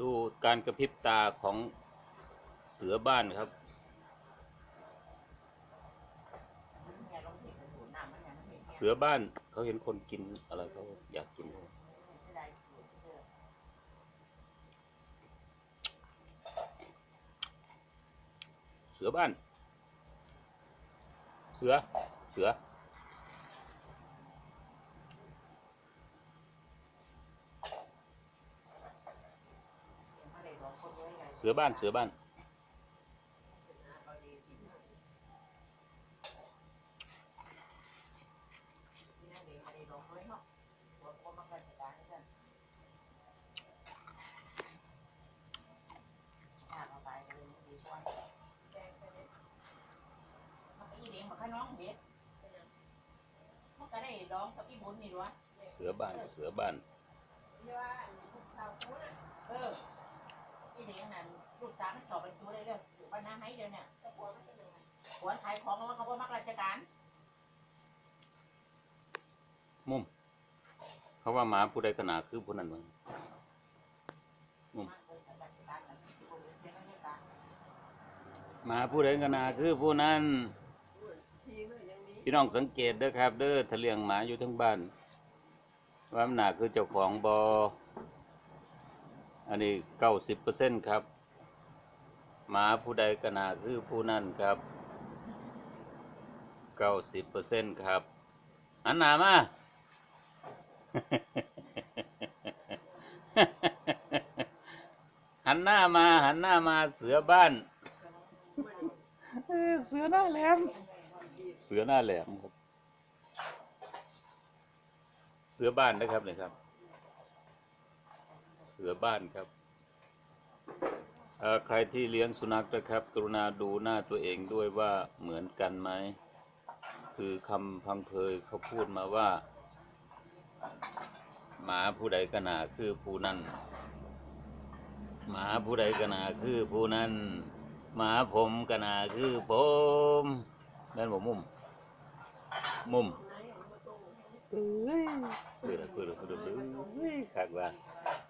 ดูการกระพริบตาของเสือบ้านครับ เสือบ้านเขาเห็นคนกินอะไรเขาอยากกินเสือบ้าน เสือ เสือ เสือบ้านเสือบ้านมันก็ได้ร้องกับอีบุญนี่วะเสือบ้าน เสือบ้าน เอออีเด็ก นั้นลูกสาวมันสอบไปจูได้เรื่องอยู่บ้านน้าให้เดียวเนี่ยหัวขายของแล้วเขาบ่มักราชการมุมเขาว่าหมาผู้ใดขนาดคือผู้นั้นมั้งมักเลยราชการน่ะที่บ่เป็นเจ้าราชการหมาผู้ใดขนาดคือผู้นั้นพี่น้องสังเกตเด้อครับ เด้อถ้าเลียงหมาอยู่ทั้งบ้านว่ามันหนาคือเจ้าของบอ อันนี้เก้าสิบเปอร์เซ็นครับ หมาผู้ใดก็น่าคือผู้นั้นครับเก้าสิบเปอร์เซ็นครับหันหน้ามาหันหน้ามาหันหน้ามาเสือบ้านเสือหน้าแหลม เสือหน้าแหลมครับ เสือบ้านนะครับเนี่ยครับ สือบ้านครับเอ่อใครที่เลี้ยงสุนัขนะครับ กรุณาดูหน้าตัวเองด้วยว่าเหมือนกันไหม คือคำพังเพยเขาพูดมาว่า หมาผู้ใดก็น่าคือผู้นั้น หมาผู้ใดก็น่าคือผู้นั้น หมาผมก็น่าคือผมแม่นบ่มุม มุมเอ้ยเปิดเปิดเปิดเอ้ยคักว่าเอ้ยห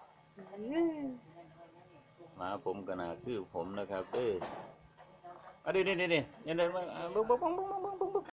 มาผมก็น่าคือผมนะครับเด้ออะนี่นี่นี่นี่นี่นี่มาอะบึ้งบึ้งบึ้งบึ้งบึ้งบึ้งบึ้ง